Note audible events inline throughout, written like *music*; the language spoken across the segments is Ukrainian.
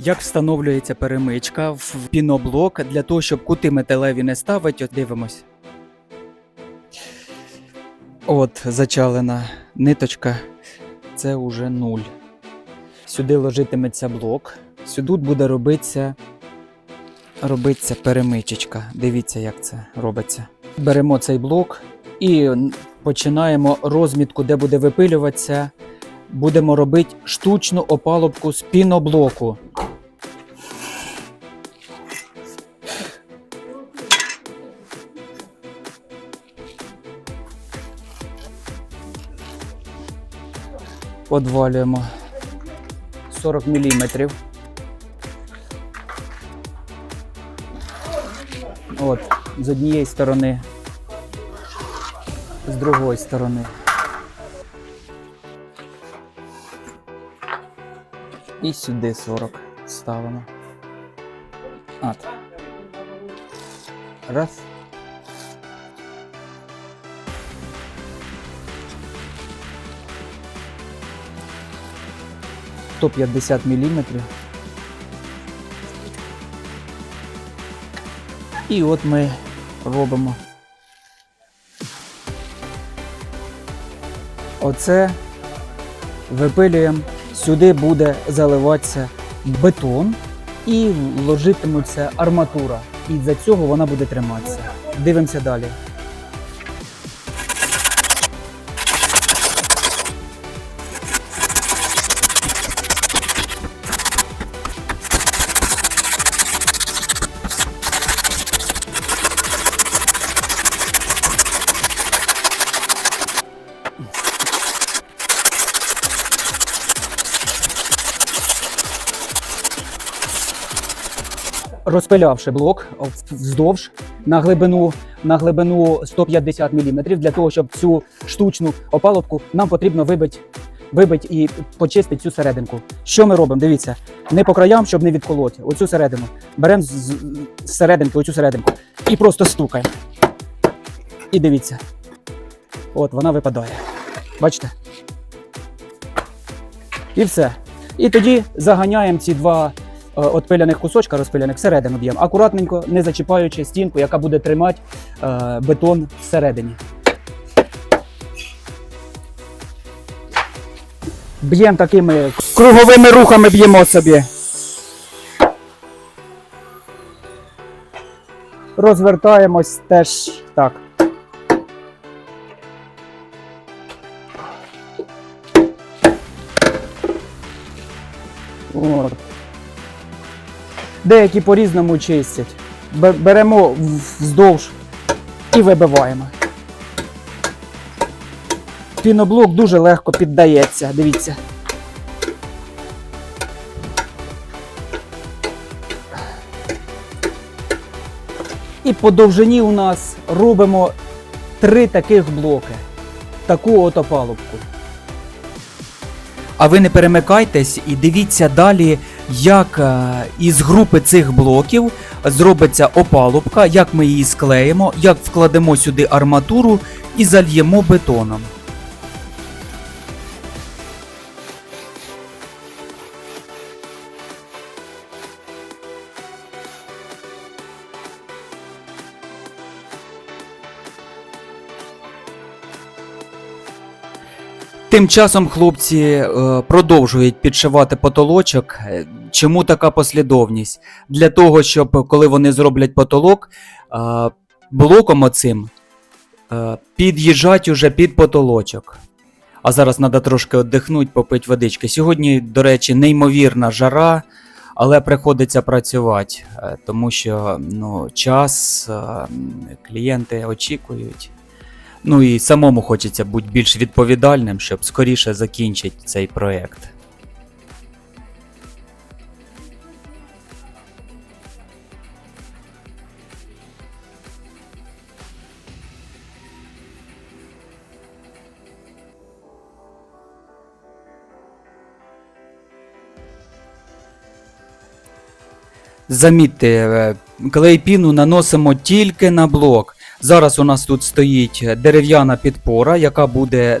Як встановлюється перемичка в піноблок для того, щоб кути металеві не ставити, от дивимось. От, зачалена ниточка. Це уже нуль. Сюди ложитиметься блок. Сюди буде робитися, робиться перемичечка. Дивіться, як це робиться. Беремо цей блок і починаємо розмітку, де буде випилюватися. Будемо робити штучну опалубку з піноблоку. Подвалюємо 40 мм. От, з однієї сторони, з другої сторони. І сюди 40 ставимо. От. Раз. То 50 міліметрів. І от ми робимо. Оце випилюємо. Сюди буде заливатися бетон і ложитиметься арматура. І за цього вона буде триматися. Дивимося далі. Розпилявши блок вздовж на глибину, на глибину 150 мм, для того, щоб цю штучну опалубку нам потрібно вибити, вибити і почистити цю серединку. Що ми робимо? Дивіться, не по краям, щоб не відколоти. Оцю середину. Беремо з, серединки, оцю серединку і просто стукаємо. І дивіться. От вона випадає. Бачите? І все. І тоді заганяємо ці два отпиляних кусочка розпиляних всередину б'ємо. Акуратненько, не зачіпаючи стінку, яка буде тримати е, бетон всередині. Б'ємо такими круговими рухами б'ємо собі. Розвертаємось теж так. От. Деякі по-різному чистять. Беремо вздовж і вибиваємо. Піноблок дуже легко піддається, дивіться. І по довжині у нас робимо три таких блоки. Таку от опалубку. А ви не перемикайтесь і дивіться далі, як е, із групи цих блоків зробиться опалубка, як ми її склеїмо, як вкладемо сюди арматуру і зальємо бетоном. Тим часом хлопці е, продовжують підшивати потолочок. Чому така послідовність? Для того, щоб коли вони зроблять потолок, е, блоком оцим е, під'їжджать уже під потолочок. А зараз треба трошки віддихнути, попити водички. Сьогодні, до речі, неймовірна жара, але приходиться працювати, е, тому що ну, час, клієнти очікують. Ну і самому хочеться бути більш відповідальним, щоб скоріше закінчити цей проєкт. Замітьте, е, клейпіну наносимо тільки на блок. Зараз у нас тут стоїть дерев'яна підпора, яка буде е,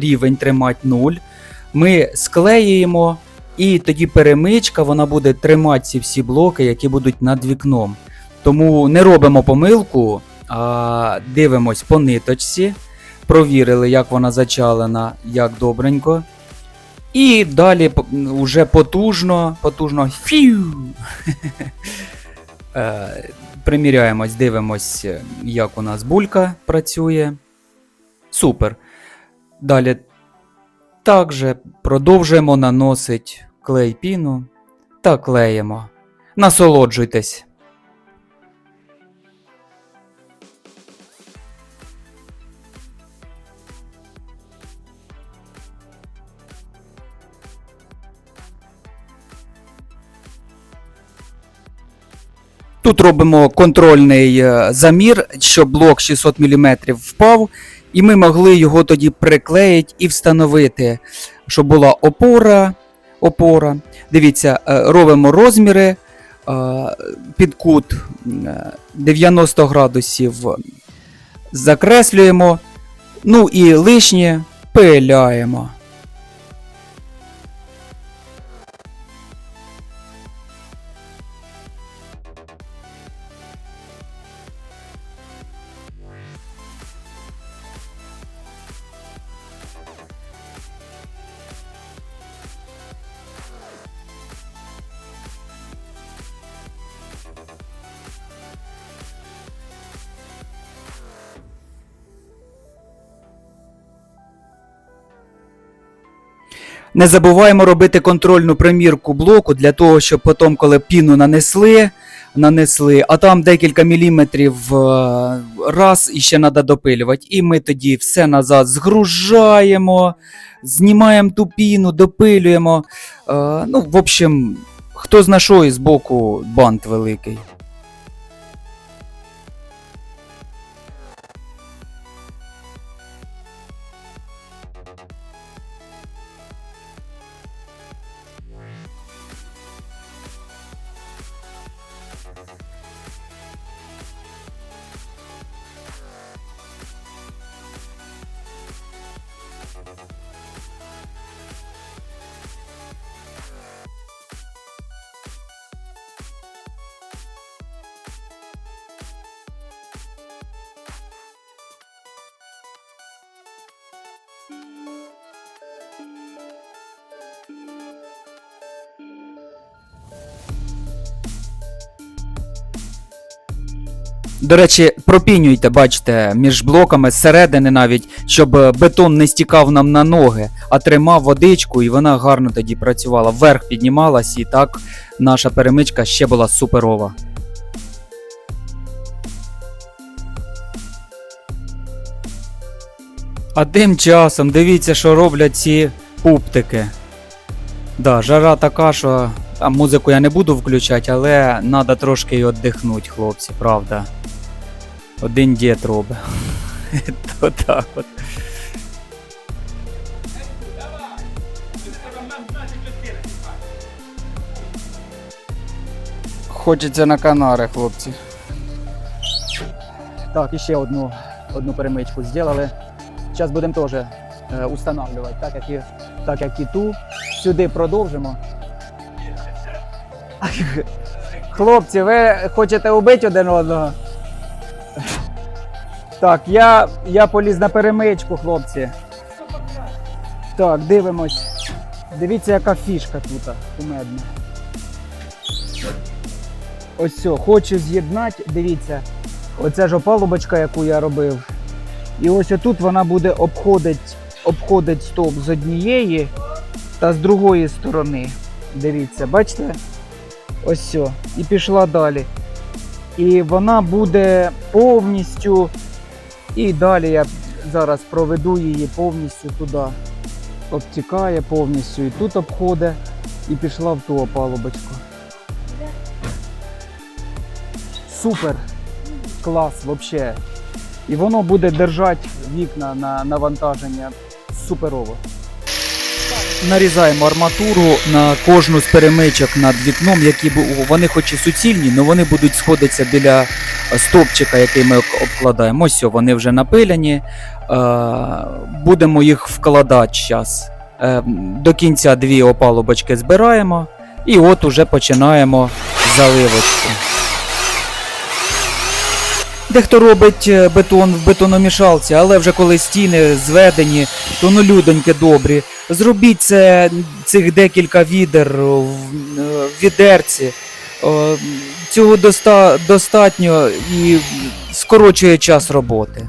рівень тримати 0. Ми склеюємо І тоді перемичка вона буде тримати ці всі блоки, які будуть над вікном. Тому не робимо помилку, а дивимось по ниточці, провірили, як вона зачалена, як добренько. І далі уже потужно, потужно фью. *laughs* Е, Приміряємось, дивимось, як у нас булька працює. Супер. Далі також продовжуємо наносити клей піну та клеїмо. Насолоджуйтесь. Тут робимо контрольний е, замір, щоб блок 600 мм впав, і ми могли його тоді приклеїти і встановити, щоб була опора. опора. Дивіться, е, робимо розміри під кут е, 90 градусів закреслюємо, ну і лишнє пиляємо. Не забуваємо робити контрольну примірку блоку для того, щоб потім, коли піну нанесли, нанесли, а там декілька міліметрів е, раз і ще треба допилювати. І ми тоді все назад згружаємо, знімаємо ту піну, допилюємо. Е, ну, в общем, хто зна що і збоку бант великий. До речі, пропінюйте, бачите, між блоками зсередини навіть, щоб е, бетон не стікав нам на ноги, а тримав водичку, і вона гарно тоді працювала. Вверх піднімалась, і так наша перемичка ще була суперова. А тим часом дивіться, що роблять ці пуптики. Да, жара така, що а музику я не буду включати, але треба трошки і віддихнути, хлопці, правда. Один дід робить. *laughs* То так от. Хочеться на Канари, хлопці. Так, і ще одну, одну перемичку зробили. Зараз будемо теж е, так як, і, так як і ту. Сюди продовжимо. Хлопці, ви хочете убити один одного? Так, я, я поліз на перемичку, хлопці. Так, дивимось. Дивіться, яка фішка тут кумедна. Ось все, хочу з'єднати, дивіться. Оце ж опалубочка, яку я робив. І ось отут вона буде обходить, обходить стовп з однієї та з другої сторони. Дивіться, бачите? Ось все. І пішла далі. І вона буде повністю. І далі я зараз проведу її повністю туди. Обтікає повністю. І тут обходить. І пішла в ту опалубочку. Супер! Клас, взагалі. І воно буде держати вікна на навантаження суперово. Нарізаємо арматуру на кожну з перемичок над вікном, які вони хоч і суцільні, але вони будуть сходитися біля стовпчика, який ми обкладаємо. Ось вони вже напиляні. Е, Будемо їх вкладати зараз. Е, До кінця дві опалубочки збираємо і от уже починаємо заливочку. Дехто робить е, бетон в бетономішалці, але вже коли стіни зведені, то ну людоньки добрі. Зробіть це цих декілька відер в е, відерці. Цього доста, достатньо і скорочує час роботи.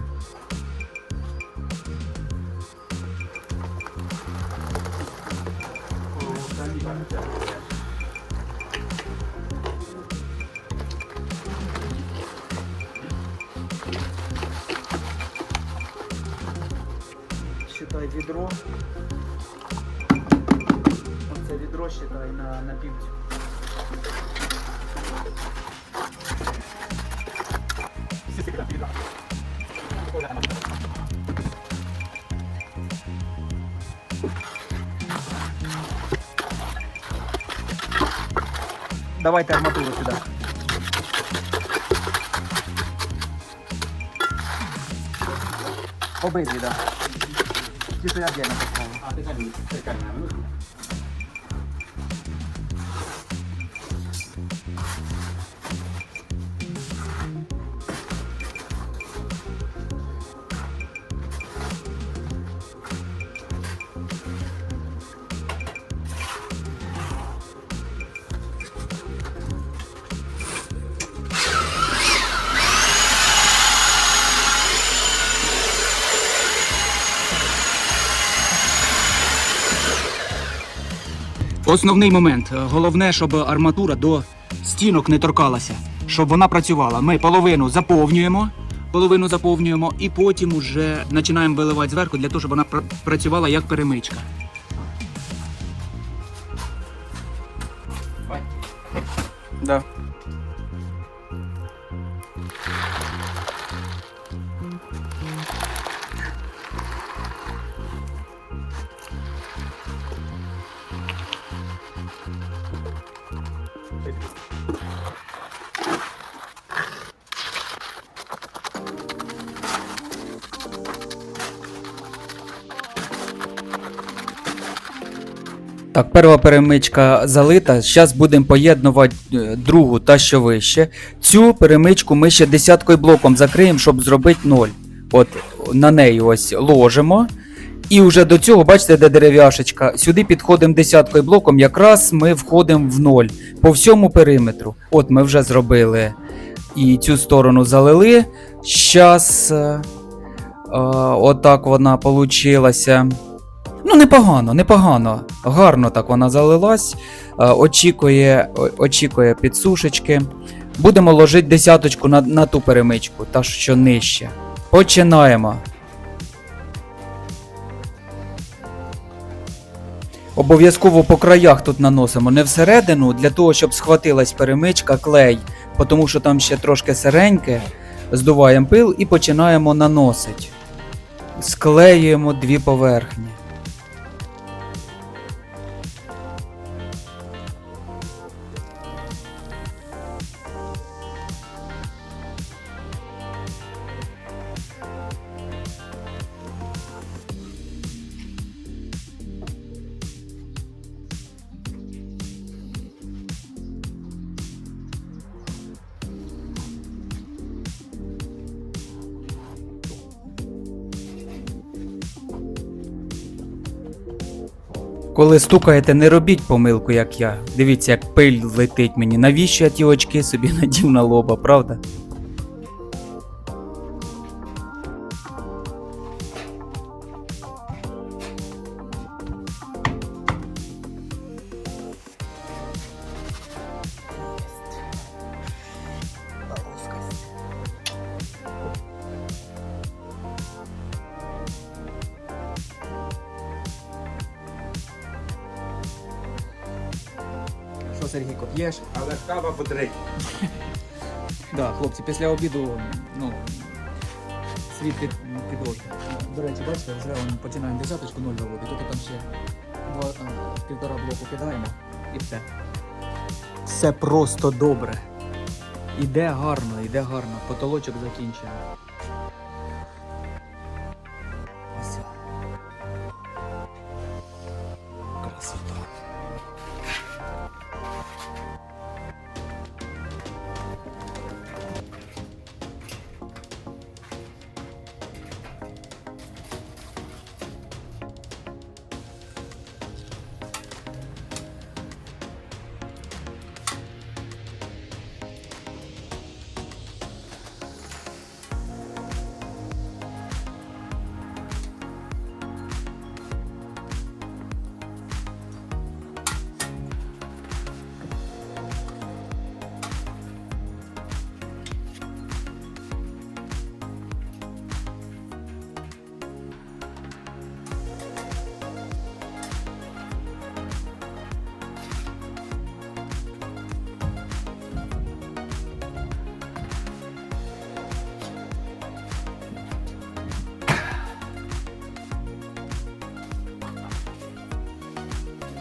Считай відро. Оце відро считай на, на півцю. Давайте арматуру сюди. Обидві, так. 就这样剪了，啊！这个你这个你า Основний момент. Е, Головне, щоб арматура до стінок не торкалася, щоб вона працювала. Ми половину заповнюємо, половину заповнюємо і потім вже починаємо виливати зверху для того, щоб вона працювала як перемичка. Да. Так, перша перемичка залита. Зараз будемо поєднувати е, другу та що вище. Цю перемичку ми ще десяткою блоком закриємо, щоб зробити ноль. От на неї ось ложимо. І вже до цього, бачите, де дерев'яшечка. Сюди підходимо десяткою блоком, якраз ми входимо в ноль по всьому периметру. От ми вже зробили і цю сторону залили. Щас. Е, е, отак вона получилася. Ну, непогано, непогано. Гарно так вона залилась. Е, очікує, очікує підсушечки. Будемо ложити десяточку на, на ту перемичку, та що нижче. Починаємо. Обов'язково по краях тут наносимо, не всередину, для того, щоб схватилась перемичка, клей, тому що там ще трошки сиреньке. Здуваємо пил і починаємо наносити. Склеюємо дві поверхні. Коли стукаєте, не робіть помилку, як я. Дивіться, як пиль летить мені. Навіщо я ті очки собі *laughs* надів на лоба, правда? Що, Сергійко, п'єш? Але кава по. *laughs* Да, хлопці, після обіду, ну, світ під, підводить. До речі, бачите, вже он, починаємо десяточку ноль виводити, тільки там ще два, а, півтора блоку кидаємо і все. Все просто добре. Іде гарно, іде гарно. Потолочок закінчено.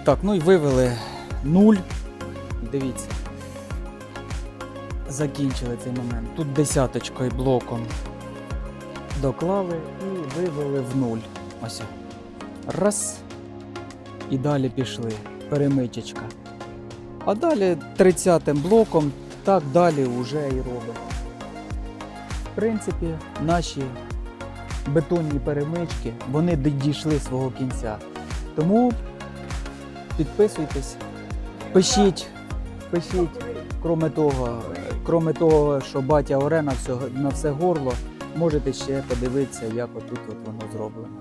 Так, ну і вивели нуль. Дивіться. Закінчили цей момент. Тут десяточкою блоком доклали і вивели в нуль. Ось. Раз. І далі пішли. Перемичечка. А далі 30-м блоком так далі вже і робимо. В принципі, наші бетонні перемички, вони дійшли свого кінця. Тому підписуйтесь, пишіть, пишіть, кроме того, кроме того, що батя Оре на все, на все горло, можете ще подивитися, як отут от воно зроблено.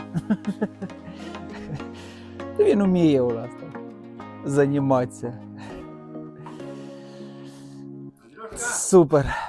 *laughs* Він вміє у нас так займатися. Супер.